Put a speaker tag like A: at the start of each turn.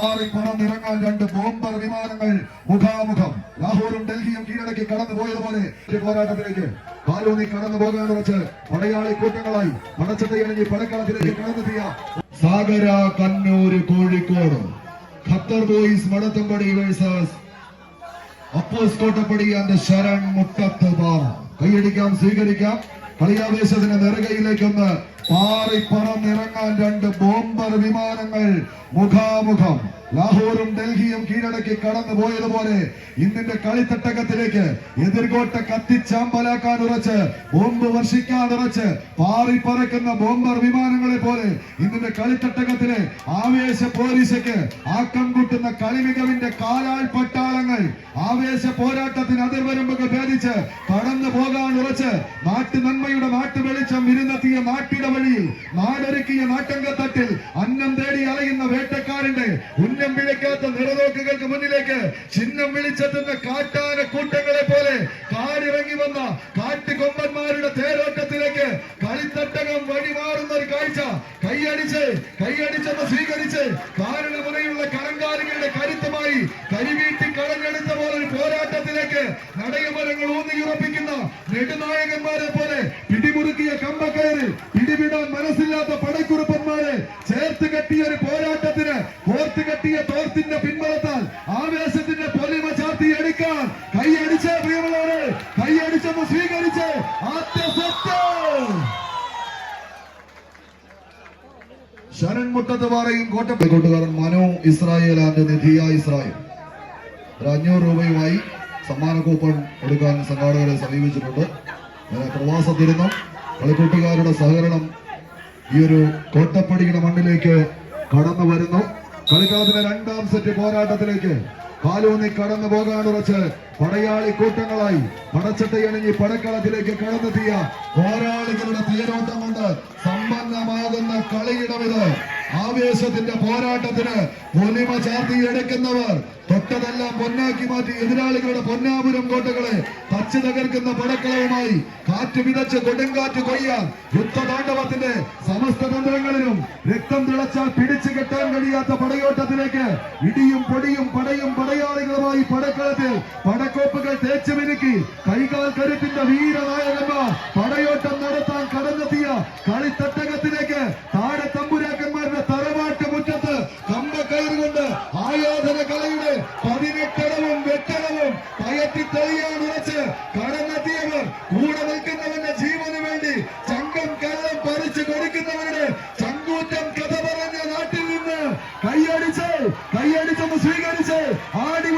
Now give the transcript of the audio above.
A: മാറി പറന്നിറങ്ങാൻ രണ്ട് ബോംബർ വിമാനങ്ങൾ മുഖാമുഖം. ലാഹോറും ഡൽഹിയും കീഴടക്കി കടന്നു പോയതുപോലെ പോരാട്ടത്തിലേക്ക്. കാലോണി കടന്നു പോകാൻ വെച്ച് പടയാളി കൂട്ടങ്ങളായി പടച്ചട്ടയണങ്ങി പടക്കളത്തിലേക്ക് കടന്നെത്തിയ Sagara Kannur Kozhikode. Qatar boys Madathampady versus. അപ്പോസ് Kottappady and Sharan Muttath കൈയടിക്കാം സ്വീകരിക്കാം. കളിയാവേശത്തിന് നെറുകയിലേക്കൊന്ന് പാറി പറന്നിറങ്ങാൻ രണ്ട് ബോംബർ വിമാനങ്ങൾ മുഖാമുഖം. ലാഹോറും ഡൽഹിയും കീഴടക്കി കടന്നു പോയതുപോലെ ഇന്നിന്റെ കളിത്തട്ടകത്തിലേക്ക് എതിർകോട്ട കത്തിച്ചാമ്പലാക്കാൻ ഉറച്ച് ബോംബ് വർഷിക്കാൻ ഉറച്ച് പാറി പറക്കുന്ന ബോംബർ വിമാനങ്ങളെ പോലെ ഇന്നിന്റെ കളിത്തട്ടകത്തിലെ ആവേശ പോലീസയ്ക്ക് ആക്കം കൂട്ടുന്ന കളിമികവിന്റെ കാലാൾ പട്ടാളങ്ങൾ ആവേശ പോരാട്ടത്തിന് അതിർവരമ്പുകൾ ഭേദിച്ച് കടന്നു പോകാൻ ഉറച്ച് നാട്ടു നന്മയുടെ നാട്ടു വെളിച്ചം വിരുന്നെത്തിയ നാട്ടിട വഴിയിൽ നാടൊരുക്കിയ നാട്ടങ്കത്തട്ടിൽ അന്നം തേടി അലയുന്ന വേട്ടക്കാരന്റെ ഉന്നം വിളിക്കാത്ത നിറനോക്കുകൾക്ക് മുന്നിലേക്ക് ചിഹ്നം വിളിച്ചെത്തുന്ന കാട്ടാന കൂട്ടങ്ങളെ പോലെ കാടിറങ്ങി വന്ന കാട്ടുകൊമ്പന്മാരുടെ തേരോട്ടത്തിലേക്ക് കളിത്തട്ടകം വഴിമാറുന്ന ഒരു കാഴ്ച. കൈയടിച്ച് കൈയടിച്ചെന്ന് സ്വീകരിച്ച് കാരണമുറയുള്ള കലങ്കാരികളുടെ കരുത്തുമായി കരിവീട്ടി കളഞ്ഞെടുത്ത പോലെ ഒരു പോരാട്ടത്തിലേക്ക് നടയമരങ്ങൾ ഊന്നിയുറപ്പിക്കുന്ന നെടുനായകന്മാരെ പോലെ പിടിമുറുക്കിയ കമ്പക്കയറിൽ പിടിവിടാൻ മനസ്സില്ലാത്ത പടക്കുറുപ്പന്മാരെ ചേർത്ത് കെട്ടിയ ഒരു പോരാട്ടത്തിന് കോർത്ത് കെട്ടിയ തോർത്തിന്റെ പിൻബലത്താൽ ആവേശത്തിന്റെ പൊലിമ ചാർത്തി എടുക്കാൻ കൈയടിച്ച് പ്രിയമുള്ളവരെ കൈയടിച്ചെന്ന് സ്വീകരിച്ച് ആദ്യ സെറ്റ് ശരൺ മുട്ടത്ത് പാറയും കോട്ടപ്പള്ളി കൂട്ടുകാരൻ Manu Israel and Nidhiya Israel. ഒരു അഞ്ഞൂറ് രൂപയുമായി സമ്മാന കൂപ്പൺ എടുക്കാൻ സംഘാടകരെ സമീപിച്ചിട്ടുണ്ട്. അങ്ങനെ പ്രവാസ ദുരിതം കളിക്കൂട്ടുകാരുടെ സഹകരണം ഈ ഒരു കോട്ടപ്പടിയുടെ മണ്ണിലേക്ക് കടന്നു വരുന്നു. കളിക്കാതിന്റെ രണ്ടാം സെറ്റ് പോരാട്ടത്തിലേക്ക് കാലൂന്നി കടന്നു പോകാനുറച്ച് പടയാളി കൂട്ടങ്ങളായി പടച്ചട്ടയണിഞ്ഞ് പടക്കളത്തിലേക്ക് കടന്നെത്തിയ പോരാളികളുടെ സമ്പന്നമാകുന്ന കളിയിടമിത്. ആവേശത്തിന്റെ പോരാട്ടത്തിന് പൊലിമ ചാർത്തി എടുക്കുന്നവർ തൊട്ടതെല്ലാം പൊന്നാക്കി മാറ്റി എതിരാളികളുടെ പൊന്നാപുരം കോട്ടകളെ തച്ചു തകർക്കുന്ന പടക്കളവുമായി കാറ്റ് വിതച്ച് കൊടുങ്കാറ്റ് കൊയ്യാൻ യുദ്ധതാണ്ഡവത്തിന്റെ സമസ്ത തന്ത്രങ്ങളിലും രക്തം തിളച്ചാൽ പിടിച്ചു കെട്ടാൻ കഴിയാത്ത പടയോട്ടത്തിലേക്ക് ഇടിയും പൊടിയും പടയും പടയാളികളുമായി പടക്കളത്തിൽ പടക്കോപ്പുകൾ തേച്ചു മിനുക്കി കൈകാൽ കരുത്തിന്റെ വീരനായകന്മാർ പടയോട്ടം നടത്താൻ കടന്നെത്തിയ കളിത്തട്ടകത്തിലേക്ക് കലയുടെ വെട്ടളവും പയറ്റി തെളിയാൻ ഉറച്ച് കടന്നെത്തിയവർ കൂടെ നിൽക്കുന്നവന്റെ ജീവന് വേണ്ടി ചങ്കം കള്ളം പറിച്ചു കൊടുക്കുന്നവരുടെ ചങ്കൂറ്റം കഥ പറഞ്ഞ നാട്ടിൽ നിന്ന് കൈയടിച്ച് കൈയടിച്ചൊന്ന് സ്വീകരിച്ച് ആടി